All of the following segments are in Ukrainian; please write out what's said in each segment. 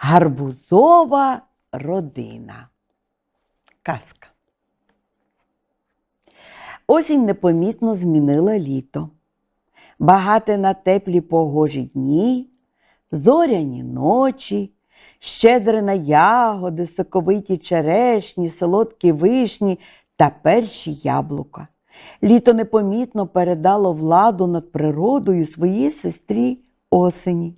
Гарбузова родина. Казка. Осінь непомітно змінила літо. Багате на теплі погожі дні, зоряні ночі, щедре на ягоди, соковиті черешні, солодкі вишні та перші яблука. Літо непомітно передало владу над природою своїй сестрі осені.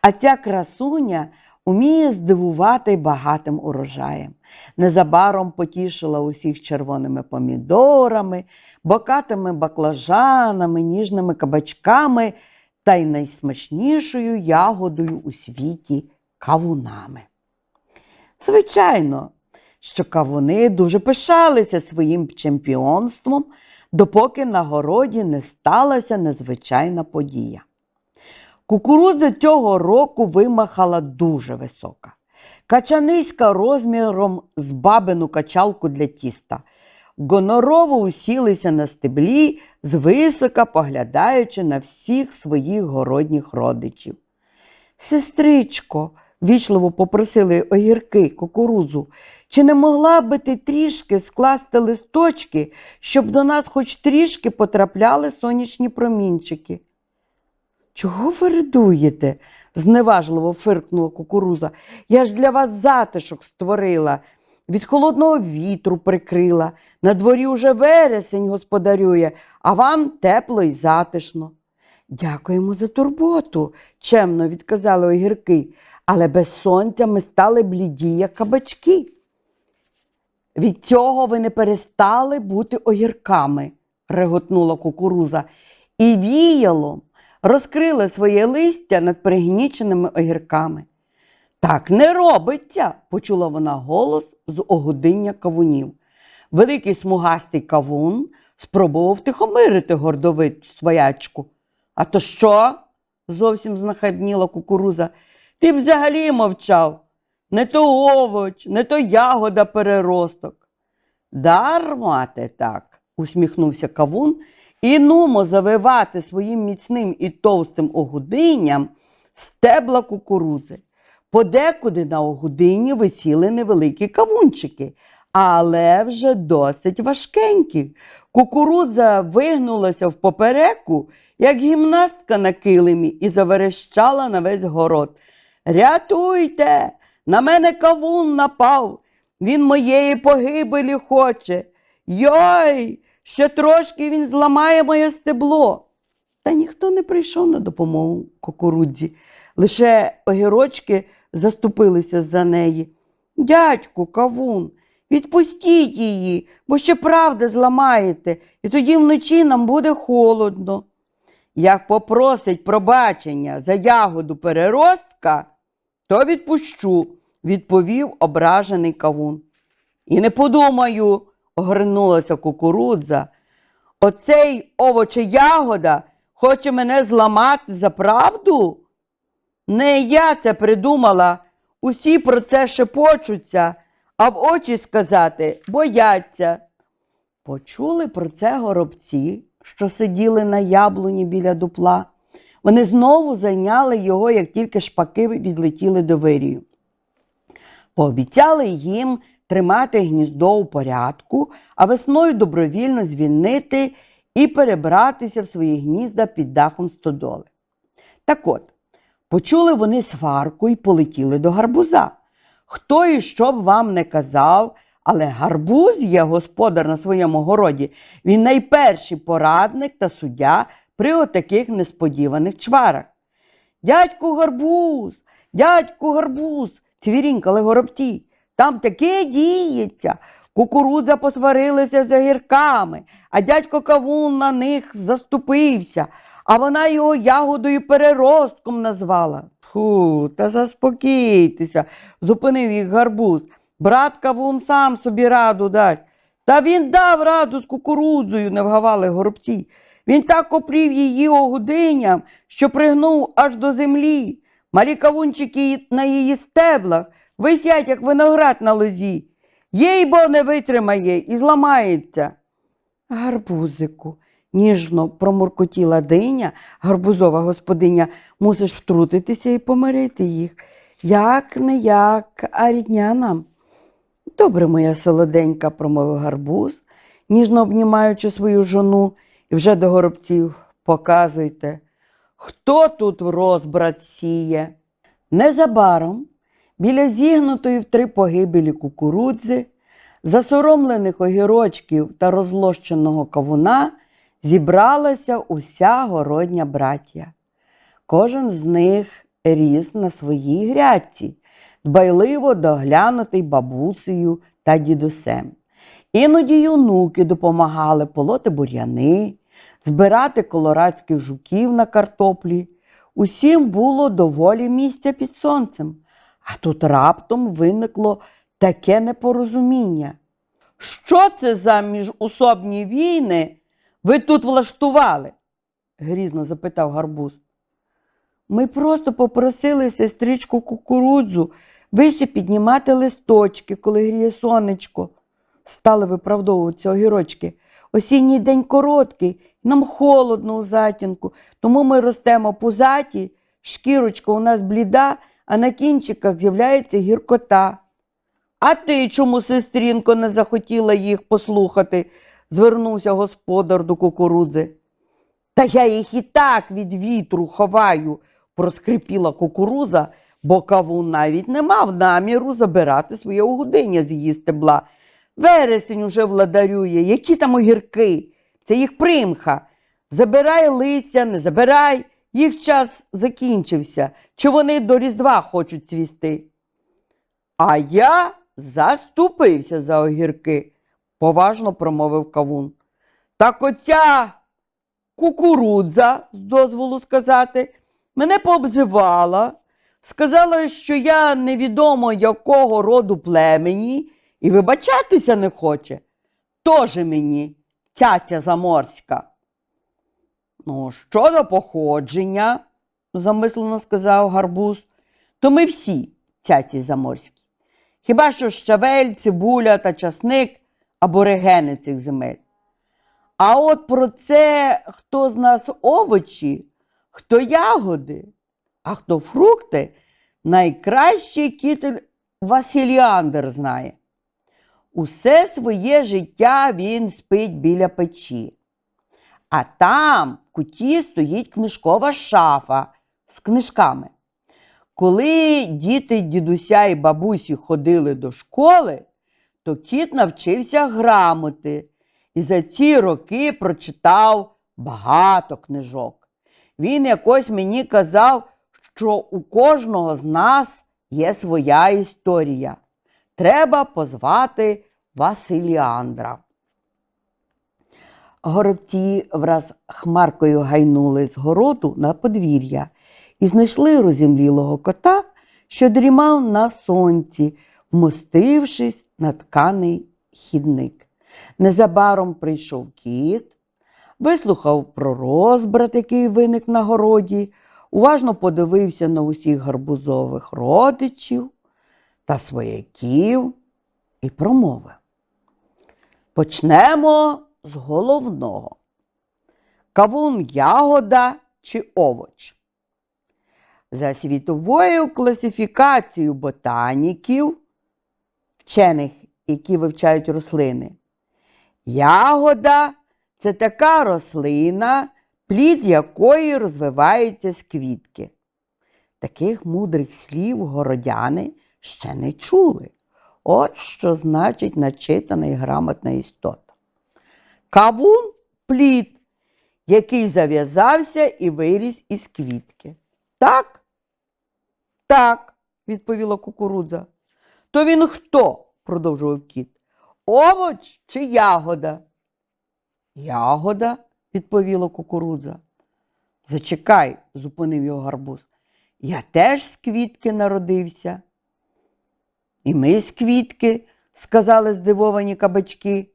А ця красуня уміє здивувати багатим урожаєм. Незабаром потішила усіх червоними помідорами, бокатими баклажанами, ніжними кабачками та й найсмачнішою ягодою у світі кавунами. Звичайно, що кавуни дуже пишалися своїм чемпіонством, допоки на городі не сталася незвичайна подія. Кукурудза цього року вимахала дуже висока. Качаниська розміром з бабину качалку для тіста. Гонорово усілися на стеблі, звисока поглядаючи на всіх своїх городніх родичів. Сестричко, вічливо попросили огірки кукурудзу, чи не могла би ти трішки скласти листочки, щоб до нас хоч трішки потрапляли сонячні промінчики? Чого ви ридуєте? зневажливо фиркнула кукуруза. Я ж для вас затишок створила, від холодного вітру прикрила. На дворі уже вересень господарює, а вам тепло й затишно. Дякуємо за турботу, чемно відказали огірки, але без сонця ми стали бліді, як кабачки. Від цього ви не перестали бути огірками, реготнула кукуруза, і віялом розкрила своє листя над пригніченими огірками. Так не робиться, почула вона голос з огудиння кавунів. Великий смугастий кавун спробував втихомирити гордовиту своячку. А то що? зовсім знахабніла кукуруза. Ти взагалі мовчав. Не то овоч, не то ягода переросток. Дарма ти так, усміхнувся кавун і нумо завивати своїм міцним і товстим огудинням стебла кукурудзи. Подекуди на огудині висіли невеликі кавунчики, але вже досить важкенькі. Кукурудза вигнулася в попереку, як гімнастка на килимі, і заверещала на весь город. Рятуйте! На мене кавун напав, він моєї погибелі хоче. Йой! Ще трошки він зламає моє стебло. Та ніхто не прийшов на допомогу кукурудзі. Лише огірочки заступилися за неї. Дядьку, кавун, відпустіть її, бо ще правда зламаєте, і тоді вночі нам буде холодно. Як попросить пробачення за ягоду переростка, то відпущу, відповів ображений кавун. І не подумаю, огринулася кукурудза. Оцей овоче ягода хоче мене зламати за правду? Не я це придумала, усі про це шепочуться, а в очі сказати бояться. Почули про це горобці, що сиділи на яблуні біля дупла. Вони знову зайняли його, як тільки шпаки відлетіли до вирію. Пообіцяли їм тримати гніздо у порядку, а весною добровільно звільнити і перебратися в свої гнізда під дахом стодоли. Так от, почули вони сварку і полетіли до гарбуза. Хто і що б вам не казав, але гарбуз є господар на своєму городі. Він найперший порадник та суддя при отаких несподіваних чварах. Дядьку гарбуз, дядьку гарбуз, цвірінькали горобці. Там таке діється. Кукурудза посварилася з огірками, а дядько Кавун на них заступився, а вона його ягодою переростком назвала. Тьху, та заспокійтеся, зупинив їх гарбуз. Брат Кавун сам собі раду дасть. Та він дав раду з кукурудзою, не вгавали горобці. Він так оплів її огудинням, що пригнув аж до землі. Малі кавунчики на її стеблах висять, як виноград на лозі. Їй бо не витримає і зламається. Гарбузику, ніжно промуркотіла диня, гарбузова господиня, мусиш втрутитися і помирити їх. Як не як, а рідня нам. Добре, моя солоденька, промовив гарбуз, ніжно обнімаючи свою жону, і вже до горобців показуйте, хто тут в розбрат сіє. Незабаром біля зігнутої в три погибелі кукурудзи, засоромлених огірочків та розлощеного кавуна зібралася уся городня браття. Кожен з них ріс на своїй грядці, дбайливо доглянутий бабусею та дідусем. Іноді онуки допомагали полоти бур'яни, збирати колорадських жуків на картоплі. Усім було доволі місця під сонцем. А тут раптом виникло таке непорозуміння. Що це за міжусобні війни ви тут влаштували? грізно запитав гарбуз. Ми просто попросили сестричку кукурудзу вище піднімати листочки, коли гріє сонечко. Стали виправдовуватися огірочки. Осінній день короткий, нам холодно у затінку, тому ми ростемо пузаті, шкірочка у нас бліда, а на кінчиках з'являється гіркота. А ти чому, сестрінко, не захотіла їх послухати? звернувся господар до кукурудзи. Та я їх і так від вітру ховаю, проскрипіла кукуруза, бо кавун навіть не мав наміру забирати своє угодиння з її стебла. Вересень уже владарює, які там огірки, це їх примха. Забирай листя, не забирай, їх час закінчився, чи вони до Різдва хочуть цвісти. А я заступився за огірки, поважно промовив кавун. Так оця кукурудза, з дозволу сказати, мене пообзивала, сказала, що я невідомо якого роду племені і вибачатися не хоче. Тоже мені, цяця заморська. Ну, щодо походження, замислено сказав гарбуз, то ми всі цяці заморські. Хіба що щавель, цибуля та часник аборигени цих земель. А от про це, хто з нас овочі, хто ягоди, а хто фрукти, найкращий кітель Василіандр знає. Усе своє життя він спить біля печі. А там в куті стоїть книжкова шафа з книжками. Коли діти дідуся і бабусі ходили до школи, то кіт навчився грамоти і за ці роки прочитав багато книжок. Він якось мені казав, що у кожного з нас є своя історія. Треба позвати Василіандра. Горобці враз хмаркою гайнули з городу на подвір'я і знайшли розімлілого кота, що дрімав на сонці, вмостившись на тканий хідник. Незабаром прийшов кіт, вислухав про розбрат, який виник на городі, уважно подивився на усіх гарбузових родичів та свояків і промовив. Почнемо з головного. Кавун ягода чи овоч. За світовою класифікацією ботаніків, вчених, які вивчають рослини, ягода це така рослина, плід якої розвивається з квітки. Таких мудрих слів городяни ще не чули. От що значить начитана і грамотна істота. Кавун плід, який зав'язався і виріс із квітки. Так? Так, відповіла кукурудза. То він хто? продовжував кіт. Овоч чи ягода? Ягода, відповіла кукурудза. Зачекай, зупинив його гарбуз. Я теж з квітки народився. І ми з квітки, сказали здивовані кабачки.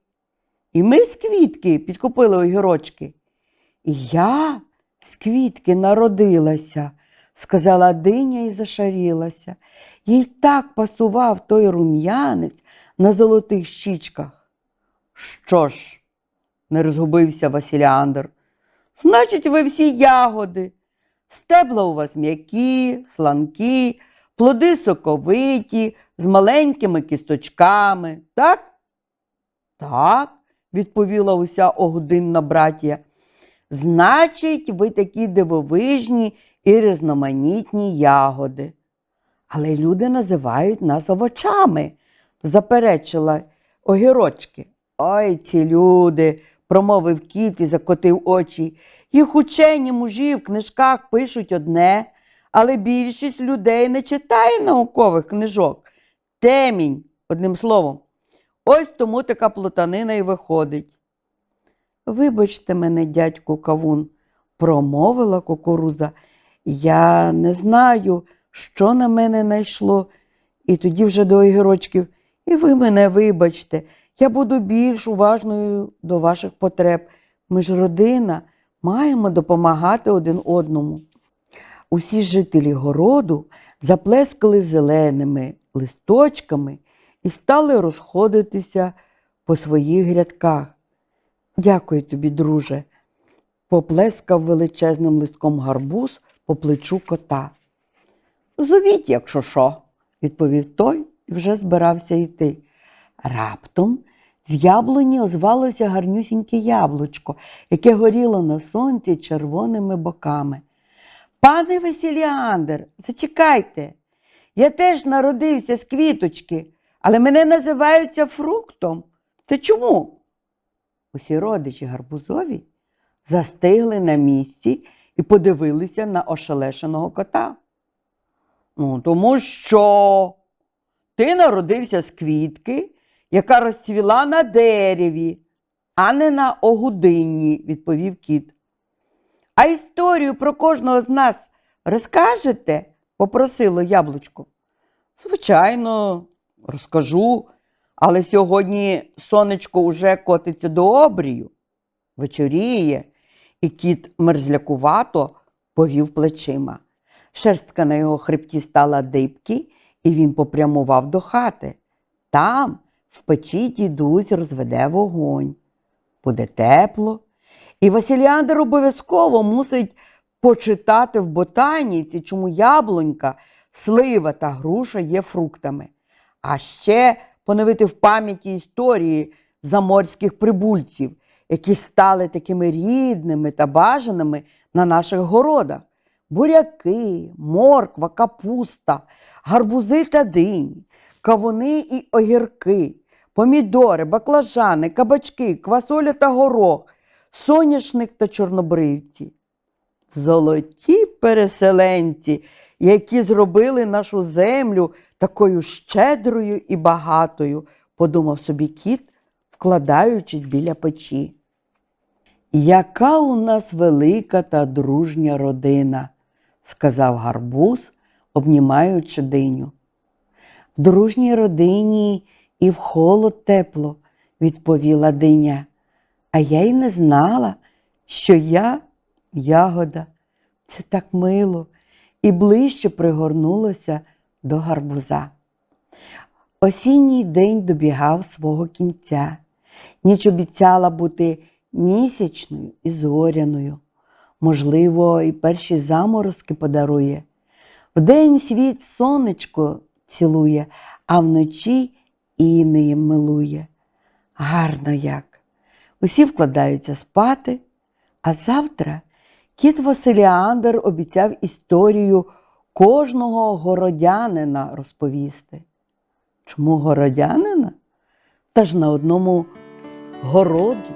І ми з квітки підкупили огірочки. І я з квітки народилася, сказала диня і зашарілася. Їй так пасував той рум'янець на золотих щічках. Що ж, не розгубився Василіандр. Значить, ви всі ягоди. Стебла у вас м'які, сланкі, плоди соковиті, з маленькими кісточками, так? Так, відповіла уся огодинна братія. Значить, ви такі дивовижні і різноманітні ягоди. Але люди називають нас овочами, заперечила огірочки. Ой, ці люди, промовив кіт і закотив очі. Їх учені мужі в книжках пишуть одне, але більшість людей не читає наукових книжок. Темінь, одним словом. Ось тому така плутанина і виходить. Вибачте мене, дядьку Кавун, промовила кукуруза. Я не знаю, що на мене найшло. І тоді вже до огірочків. І ви мене вибачте, я буду більш уважною до ваших потреб. Ми ж родина, маємо допомагати один одному. Усі жителі городу заплескали зеленими листочками і стали розходитися по своїх грядках. Дякую тобі, друже, поплескав величезним листком гарбуз по плечу кота. Зовіть, якщо що, відповів той і вже збирався йти. Раптом з яблуні озвалося гарнюсіньке яблучко, яке горіло на сонці червоними боками. Пане Василіандр, зачекайте. Я теж народився з квіточки, але мене називаються фруктом. Це чому? Усі родичі гарбузові застигли на місці і подивилися на ошелешеного кота. Ну, тому що ти народився з квітки, яка розцвіла на дереві, а не на огудинні, відповів кіт. А історію про кожного з нас розкажете? попросило яблучко. Звичайно, розкажу, але сьогодні сонечко уже котиться до обрію, вечоріє, і кіт мерзлякувато повів плечима. Шерстка на його хребті стала дибки, і він попрямував до хати. Там, в печі, дідусь розведе вогонь. Буде тепло, і Василіандр обов'язково мусить почитати в ботаніці, чому яблунька, слива та груша є фруктами, а ще поновити в пам'яті історії заморських прибульців, які стали такими рідними та бажаними на наших городах. Буряки, морква, капуста, гарбузи та дині, кавуни і огірки, помідори, баклажани, кабачки, квасоля та горох, соняшник та чорнобривці. Золоті переселенці, які зробили нашу землю такою щедрою і багатою, подумав собі кіт, вкладаючись біля печі. Яка у нас велика та дружня родина, сказав гарбуз, обнімаючи диню. В дружній родині і в холод тепло, відповіла диня. А я й не знала, що я ягода. Це так мило і ближче пригорнулося до гарбуза. Осінній день добігав свого кінця. Ніч обіцяла бути місячною і зоряною. Можливо, і перші заморозки подарує. Вдень світ сонечко цілує, а вночі інеєм милує. Гарно як. Усі вкладаються спати, а завтра кіт Василіандр обіцяв історію кожного городянина розповісти. Чому городянина? Та ж на одному городі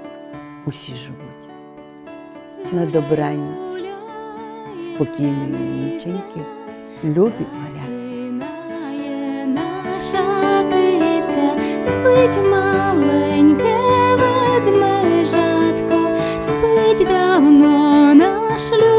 усі живуть. На добраніч, спокійної ніченьки, любі. Наша киця, спить маленьке ведмежатко, спить давно наш люб.